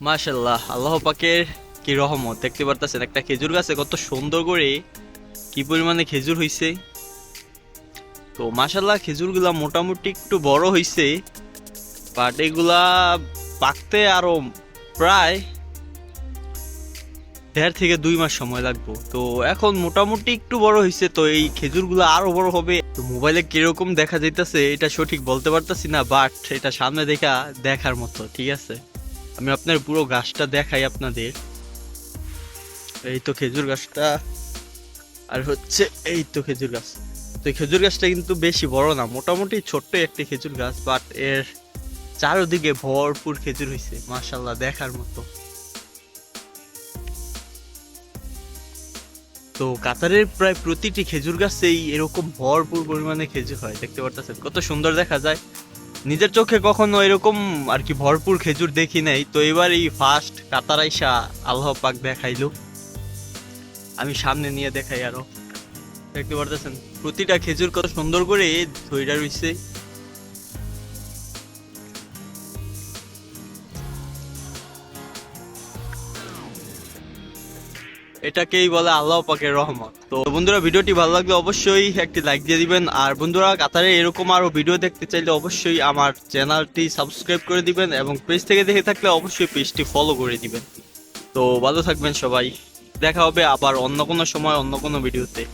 মাশাল্লাহ আল্লাহ পাকের কি রহমত। দেখতে পারতেছেন, একটা খেজুর গাছে কত সুন্দর করে কি পরিমাণে খেজুর হইছে। তো মাশাল্লাহ খেজুরগুলা মোটামুটি একটু বড় হইছে বাট এগুলা পাকতে আরও প্রায় দেড় থেকে দুই মাস সময় লাগবে। তো এখন মোটামুটি একটু বড় হয়েছে তো এই খেজুরগুলো আরও বড় হবে। তো মোবাইলে কীরকম দেখা যাইতেছে, এটা সঠিক বলতে পারতাছি না বাট এটা সামনে দেখা দেখার মতো, ঠিক আছে? আমি আপনার পুরো গাছটা দেখাই আপনাদের। এই তো খেজুর গাছটা। আর হচ্ছে এই তো খেজুর গাছ। তো খেজুর গাছটা কিন্তু বেশি বড় না, মোটামুটি ছোট্ট একটি খেজুর গাছ বাট এর চারদিকে ভরপুর খেজুর হয়েছে মাশাল্লাহ দেখার মতো। তো কাতারের প্রায় প্রতিটি খেজুর গাছেই এরকম ভরপুর পরিমাণে খেজুর হয়, দেখতে পারতেছেন। কত সুন্দর দেখা যায়। নিজের চোখে কখনো এরকম আর কি ভরপুর খেজুর দেখি নাই। তো এবার এই ফার্স্ট কাতার আইসা আল্লাহ পাক দেখাইলো। আমি সামনে নিয়ে দেখাই আরও। দেখতে পারতেছেন? প্রতিটা খেজুর কত সুন্দর করে ধরে রইছে। এটাকেই বলে আল্লাহ পাকের রহমত। তো বন্ধুরা, ভিডিওটি ভালো লাগলে অবশ্যই একটি লাইক দিয়ে দিবেন। আর বন্ধুরা, কাতারে এরকম আরও ভিডিও দেখতে চাইলে অবশ্যই আমার চ্যানেলটি সাবস্ক্রাইব করে দিবেন এবং পেজ থেকে দেখে থাকলে অবশ্যই পেজটি ফলো করে দিবেন। তো ভালো থাকবেন সবাই। দেখা হবে আবার অন্য কোনো সময়, অন্য কোনো ভিডিওতে।